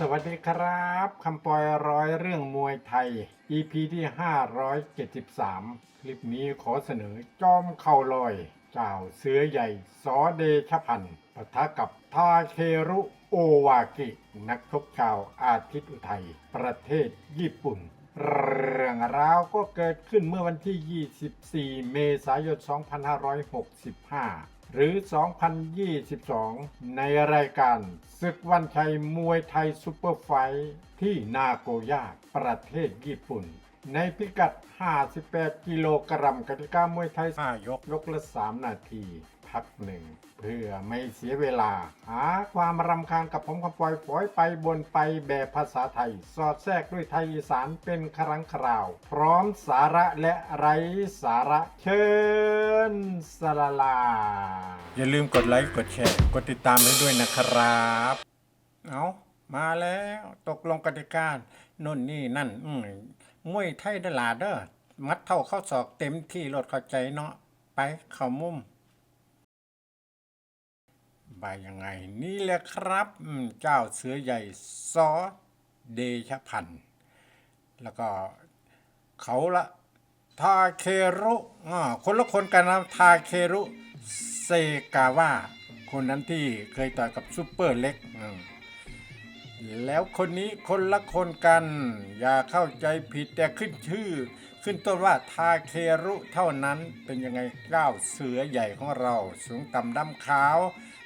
สวัสดีครับคำปอยร้อยเรื่องมวยไทย EP ที่ 573 คลิปนี้ขอเสนอจอมเข่าลอย เจ้าเสือใหญ่สอเดชพันธ์ปะทะกับทาเครุโอวากิ นักชกชาวอาทิตย์อุทัย ประเทศญี่ปุ่น เรื่องราวก็เกิดขึ้นเมื่อวันที่ 24 เมษายน 2565 หรือ 2022 ในรายการศึกวันชัยมวยไทยซูเปอร์ไฟท์ที่นาโกย่าประเทศญี่ปุ่น ในพิกัด 58 กิโลกรัมกติกามวยไทย 5 ยก ยกละ 3 นาที พักหนึ่งเพื่อไม่เสียเวลา หาความรำคาญกับผมคำปล่อยฝอยไปบนไปแบบภาษาไทย สอดแทรกด้วยไทยอีสานเป็นครั้งคราว พร้อมสาระและไร้สาระเชิญสลาลา อย่าลืมกดไลค์กดแชร์ กดติดตามให้ด้วยนะครับ เอามาแล้วตกลงกติกาน่นนี่นั่น อืมมวยไทยดลาเด้อมัดเท่าเข้าศอกเต็มที่รถเข้าใจเนาะไปเข้ามุม บายยังไง นี่แหละครับเจ้าเสือใหญ่ซอเดชพันธ์แล้วก็เขาละทาเครุอ่าคนละคนกันนะทาเครุเซกาวะคนนั้นที่เคยต่อยกับซูเปอร์เล็ก แล้วคนนี้คนละคนกัน อย่าเข้าใจผิดแต่ขึ้นชื่อ ขึ้นต้นว่าทาเครุเท่านั้นเป็นยังไงก้าวเสือใหญ่ของเรา สูงต่ำดำขาว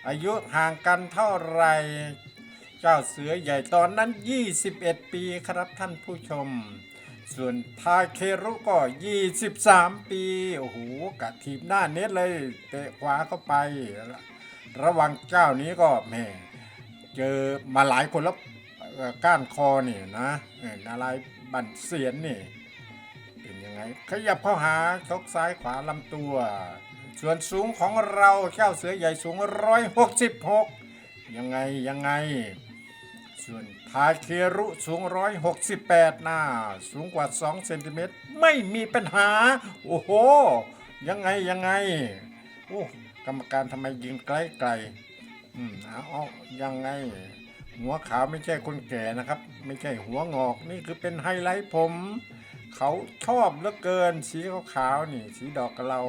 อายุห่างกันเท่าไหรเจ้าเสือใหญ่ตอนนั้น 21 ปีครับท่านผู้ชม ส่วนทาเครุก็ 23 ปี โอ้โหกะทีบหน้าเน็ตเลย เตะขวาเข้าไป ระวังเจ้านี้ก็แหม่เจอมาหลายคนแล้วก้านคอนี่นะเออนาลายบันเสียนนี่ เป็นยังไง ขยับเข้าหาชกซ้ายขวาลำตัว ส่วนสูงของเราเจ้าเสือใหญ่สูง 166 ยังไงยังไง ส่วนทาเครุสูง 168หน้า สูงกว่า 2 เซนติเมตรไม่มีปัญหา โอ้โห ยังไงยังไง โอ้กรรมการทำไมยิงไกลไกลอืมเอาเอยังไง หัวขาวไม่ใช่คนแก่นะครับ ไม่ใช่หัวงอกนี่คือเป็นไฮไลท์ผม เขาชอบเหลือเกิน สีขาวๆนี่ สีดอกกระเรา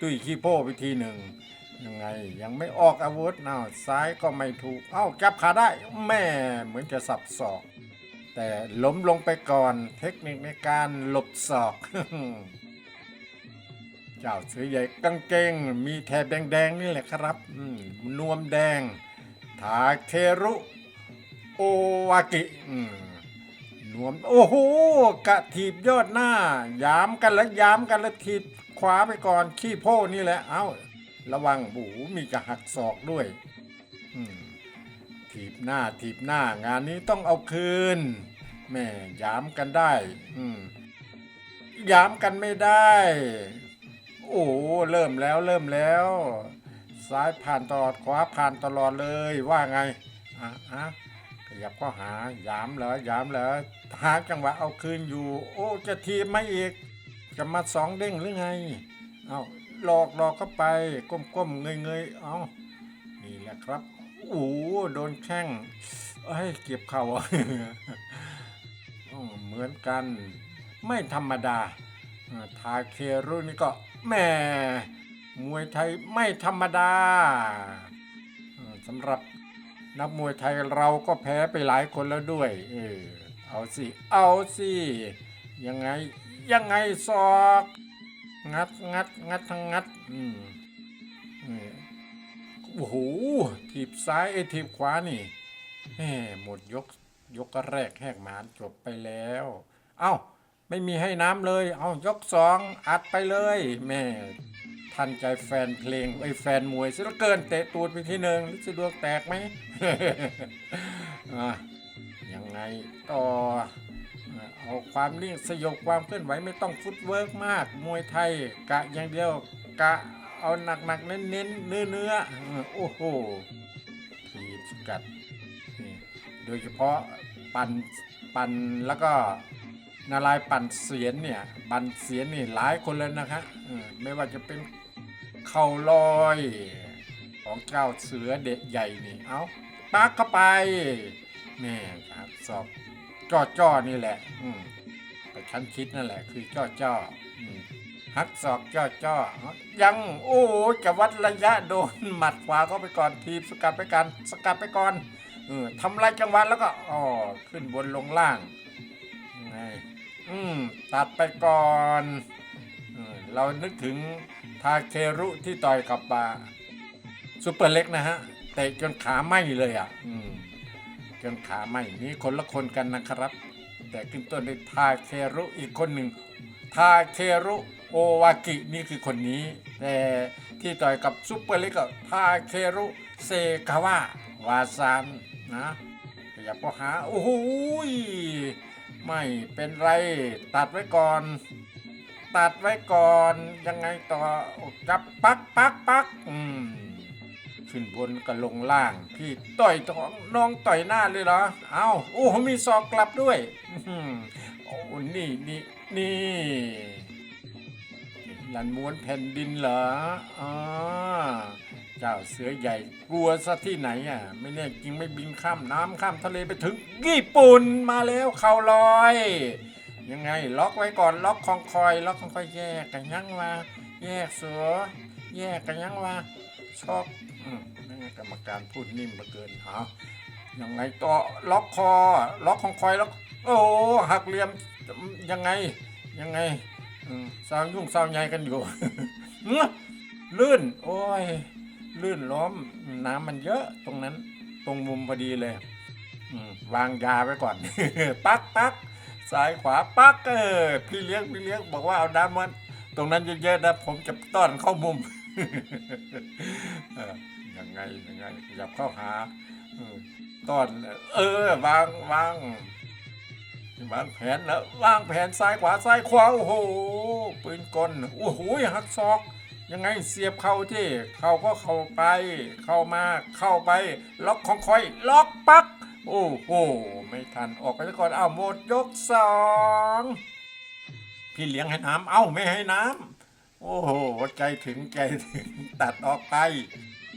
ตุ้ยขี้โป้ไปทีหนึ่งยังไง ยังไม่ออกอาวุธเนาะซ้ายก็ไม่ถูกเอ้าจับขาได้ แม่เหมือนจะสับศอก แต่ล้มลงไปก่อนเทคนิคในการหลบศอก เจ้าเสือใหญ่กางเกง มีแถบแดงๆนี่แหละครับนวมแดง ทาเครุโอวากินวม โอ้โหกระถีบยอดหน้า ยามกันแล้วยามกันแล้วถีบ ขวาไปก่อนขี้โพ่นี่แหละ เอ้า ระวังบูมีจะหักศอกด้วยถีบหน้าถีบหน้างานนี้ต้องเอาคืน แม่ยามกันได้ยามกันไม่ได้ โอ้เริ่มแล้วเริ่มแล้ว ซ้ายผ่านตลอดขวาผ่านตลอดเลยว่าไงอะอะขยับข้าหายามเหรอยามเหรอหาจังหวะเอาคืนอยู่ โอ้จะทีไม่อีก จะมาสองเด้งหรือไง เอาหลอกหลอกเข้าไป ก้มก้มเงยเงยๆ เอานี่แหละครับโอ้โหโดนแข้งเอ้ยเก็บเข่าเหมือนกัน ไม่ธรรมดา ทาเครุนี่ก็แม่มวยไทยไม่ธรรมดาสำหรับนักมวยไทยเราก็แพ้ไปหลายคนแล้วด้วย เออเอาสิ เอาสิ ยังไง ยังไงศอก งัดงัดงัดทั้งงัดอืมนี่โอ้โหทีบซ้ายไอ้ทีบขวานี่แหมหมดยกยกแรกแหกหมานจบไปแล้ว เอ้า ไม่มีให้น้ำเลย เอายกสองอัดไปเลยแม่ทันใจแฟนเพลงไอ้แฟนมวยซะเหลือเกินเตะตูดไปทีหนึ่งลิซดวงแตกไหม อะยังไงต่อ เอาความนิ่งสยบความเคลื่อนไหวไม่ต้องฟุตเวิร์กมาก มวยไทย กะอย่างเดียวกะเอาหนักๆเน้นเน้นเนื้อเนื้อโอ้โหทีบสกัดนี่โดยเฉพาะปันปันแล้วก็นาลายปั่นเสียนเนี่ยปั่นเสียนนี่หลายคนเลยนะคะไม่ว่าจะเป็นเข่าลอยของเจ้าเสือเด็กใหญ่นี่เอาปักเข้าไปนี่ครับศอก จ้อจ้อนี่แหละ อืมแต่ฉันคิดนั่นแหละ คือจ้อจ้อหักศอกจ้อจ้อยังโอ้จะวัดระยะโดนหมัดขวาเข้าไปก่อนทีบสกัดไปกันสกัดไปก่อนเออทำลายจังหวะแล้วก็อ๋อขึ้นบนลงล่างไงอืมตัดไปก่อนเออเรานึกถึงทาเครุที่ต่อยกับบาซูเปอร์เล็กนะฮะเตะจนขาไหม้เลยอะ อืม จนขาไหมนี่คนละคนกันนะครับ แต่ขึ้นต้นด้วยทาเครุอีกคนหนึ่งทาเครุโอวากินี่คือคนนี้ แต่ที่ต่อยกับซุปเปอร์เล็กก็ทาเครุเซกาวะวาซานนะขยับก็หาโอ้โหไม่เป็นไรตัดไว้ก่อน ตัดไว้ก่อนยังไงต่อจับปักปักปักอืม ขึ้นบนก็ลงล่าง พี่ต่อยท้องน้องต่อยหน้าเลยเหรอ เอาโอ้มีศอกกลับด้วยโอ้นี่นี่นี่ลันม้วนแผ่นดินเหรออ่าเจ้าเสือใหญ่กลัวซะที่ไหนอะ ไม่แน่จริงไม่บินข้ามน้ำข้ามทะเลไปถึงญี่ปุ่นมาแล้วเข่าลอย ยังไงล็อกไว้ก่อนล็อกคองคอยล็อกคองคอยแยกกันยังมาแยกเสือแยกกันยังมาช็อก นั่นกรรมการพูดนิ่มเหลือเกินเอายังไงต่อล็อกคอ ล็อกของคอยล็อกโอ้หักเหลี่ยมยังไงยังไงสาวยุ่งสาวใหญ่กันอยู่ลื่น โอ้ย ลื่นล้มน้ำมันเยอะตรงนั้น ตรงมุมพอดีเลยวางยาไว้ก่อน ปักปักซ้ายขวาปักเออพี่เลี้ยงพี่เลี้ยงบอกว่าเอาด้านมัน ตรงนั้นเยอะๆนะผมจะต้อนเข้ามุม ยังไงยังไงขยับเข้าหาต้อนเออวางวางวางแผนแล้ววางแผนซ้ายขวาซ้ายขวาโอ้โหปืนกลโอ้โหหักศอก ยังไงเสียบเข้าที่เข้าก็เข้าไป เข้ามาเข้าไป ล็อกของคอย ล็อกปัก โอ้โหไม่ทันออกไปก่อนอ้าวหมดยกสองพี่เลี้ยงให้น้ำเอ้าไม่ให้น้ำ โอ้โห ใจถึงใจถึงตัดออกไป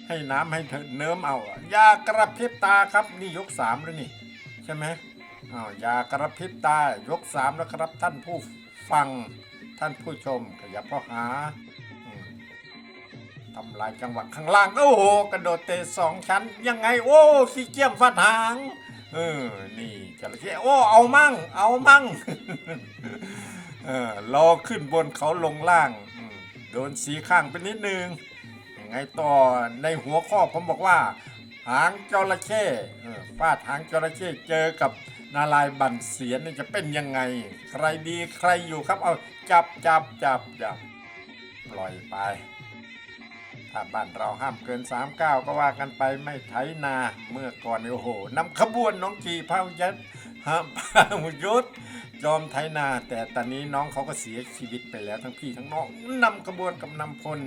ให้น้ำให้เธอเนิ้มเอาอยากระพริบตาครับนี่ยกสามแล้วนี่ ใช่ไหมอ้าวอยากระพริบตายกสามแล้วครับท่านผู้ฟังท่านผู้ชมขยับเข้าหาอทำลายจังหวะข้างล่าง โอ้โห กระโดดเตะสองชั้น ยังไง โอ้ขี้เกียจฟาดหาง เออ นี่จระเข้โอ้ เอามั่ง เอามั่ง เออรอขึ้นบนเขาลงล่าง โดนสีข้างไปนิดนึงยังไงต่อในหัวข้อผมบอกว่า หางจระเข้ฟาดหางจระเข้เจอกับนาลายณ์บันเสียนจะเป็นยังไง ใครดีใครอยู่ครับเอาจับจับจับจับปล่อยไปถ้าบ้านเราห้ามเกิน 3 9 ก็ว่ากันไปไม่ไถนาเมื่อก่อนโอ้โหนำขบวนน้องกีพายัดห้ามพายุทธ ยอมไถนา แต่ตอนนี้น้องเขาก็เสียชีวิตไปแล้วทั้งพี่ทั้งน้องนำขบวนกับนำพล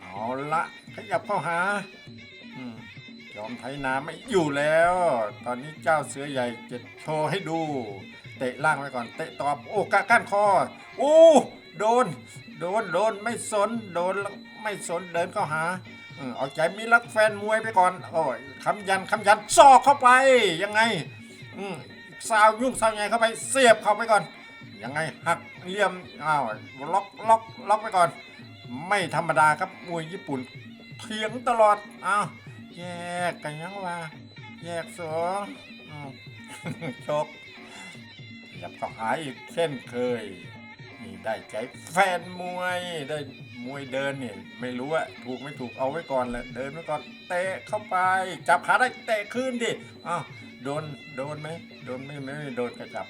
เอาละขยับเข้าหาอยอมไถนาไม่อยู่แล้ว ตอนนี้เจ้าเสือใหญ่จะโชว์ให้ดู เตะล่างไว้ก่อนเตะตอบโอ้กะก้านคอโอ้โดน โดนโดนไม่สนโดนไม่สนเดินเข้าหาเอาใจมีรักแฟนมวยไปก่อนโอ้ยคำยันคำยันซอกเข้าไปยังไงอื สาวยุ่งสาวใหญ่เข้าไปเสียบเข้าไปก่อน ยังไงหักเหลี่ยมอ้าวล็อกล็อกล็อกไปก่อน ไม่ธรรมดาครับมวยญี่ปุ่นเถียงตลอดอ้าวแยกกันยังวะแยกสองอ้าวชกยับเข้าหาอีกเช่นเคยนี่ได้ใจแฟนมวยได้มวยเดินเนี่ยไม่รู้ว่าถูกไม่ถูกเอาไว้ก่อนแหละเดินไว้ก่อนเตะเข้าไป จับขาได้เตะขึ้นดิอ้าว โดนโดนไหมโดนไม่ไม่โดนกระจับ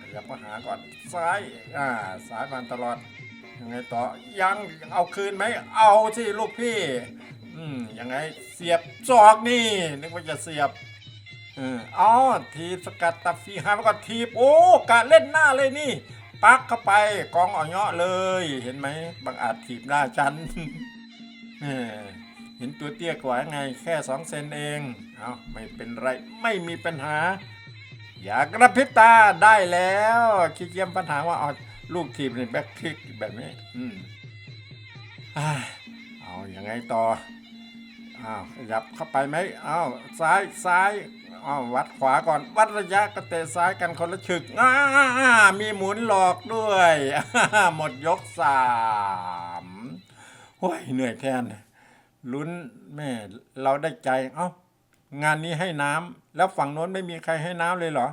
ขยับเข้าหาก่อนซ้ายอ่าซ้ายมันตลอดยังไงต่อยังเอาคืนไหมเอาสิลูกพี่ อืมยังไงเสียบศอกนี่นึกว่าจะเสียบเอออ๋อทีสกัดตัดฟรีฮาแล้วก็ทีโอ้กะเล่นหน้าเลยนี่ปักเข้าไปกองอ่อเงาะเลย เห็นไหมบางอาจถีบหน้าฉันเออ ห็นตัวเตี้ยกว่าไงแค่สองเซนเอง เอาไม่เป็นไรไม่มีปัญหา อย่ากระพริบตาได้แล้วขี้เกี่ยจปัญหาว่าเอาลูกทีมในแบ็คทิกแบบนี้ อืมอ่าเอาอยัางไงต่อเออ้าวขยับเข้าไปไหมอ้าวซ้ายซ้ายอ้าววัดขวาก่อน วัดระยะก็เตะซ้ายกันคนละฉึกอ้ามีหมุนหลอกด้วย หมดยกสามโอ้ยเหนื่อยแทน ลุ้นแม่เราได้ใจ เอ้างานนี้ให้น้ำแล้วฝั่งโน้นไม่มีใครให้น้ำเลยเหรอ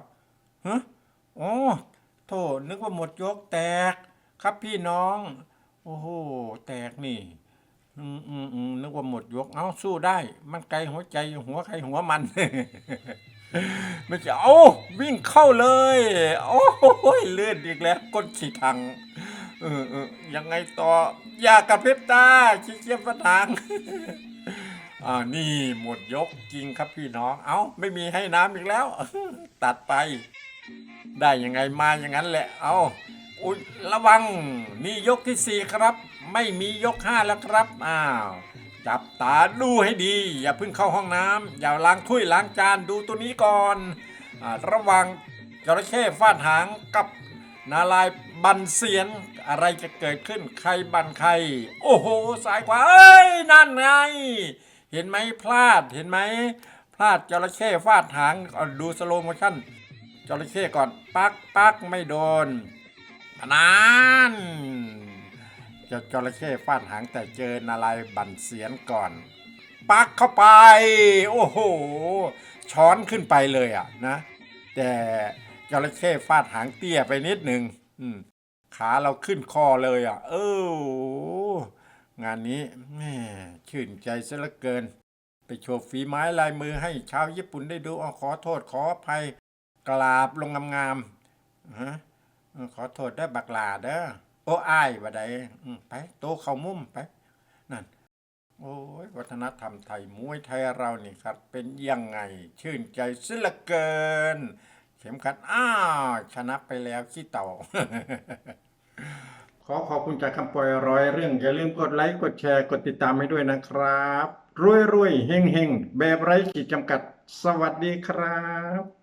ฮะโอ้โธ่นึกว่าหมดยกแตก ครับพี่น้อง โอ้โหแตกนี่อืมอืมอืมนึกว่าหมดยก เอ้าสู้ได้ มันไกลหัวใจหัวใครหัวมันไม่ใช่เอ้าวิ่งเข้าเลย โอ้โหเลื่อนอีกแล้วก้นฉีทัง เออเออยังไงต่อ อยากกระพริบตาชี้เกียบทางอ่านี่หมดยกจริงครับพี่น้อง เอ้าไม่มีให้น้ำอีกแล้ว ตัดไป ได้ยังไงมาอย่างนั้นแหละ เอาอุยระวัง นี่ยกที่สี่ครับ ไม่มียกห้าแล้วครับ อ้าวจับตาดูให้ดี อย่าเพิ่งเข้าห้องน้ำอย่าล้างถ้วยล้างจานดูตัวนี้ก่อนอระวังจระเข้ฟาดหางกับ นาลายบันเสียนอะไรจะเกิดขึ้นใครบันใคร โอ้โหสายขวาเอ้ยนั่นไง เห็นไหมพลาดเห็นไหมพลาดจระเข้ฟาดหางดูสโลโมชั่นจระเข้ก่อนปักปักไม่โดนนานจะจระเข้ฟาดหางแต่เจอนารายบันเสียนก่อน ปักเข้าไป โอ้โหช้อนขึ้นไปเลยอะนะ แต่ จระเข้ฟาดหางเตี้ยไปนิดหนึ่งขาเราขึ้นคอเลยอะ เอองานนี้แม่ชื่นใจซะเหลือเกิน ไปโชว์ฝีไม้ลายมือให้ชาวญี่ปุ่นได้ดูเอาขอโทษขออภัยกราบลงงามๆฮะขอโทษได้บักลาเด้อโอ้อายบ่ได้ไป โตเข้ามุมไป นั่น โอ้ยวัฒนธรรมไทยมวยไทยเรานี่ครับ เป็นยังไง ชื่นใจซะเหลือเกิน เข็มขัดอ้าวชนะไปแล้วขี้เต่า ขอขอบคุณจากคำปล่อยร้อยเรื่อง อย่าลืมกดไลค์ กดแชร์ กดติดตามให้ด้วยนะครับ รวยรวยๆเฮงเฮงแบบไร้ขีดจำกัด สวัสดีครับ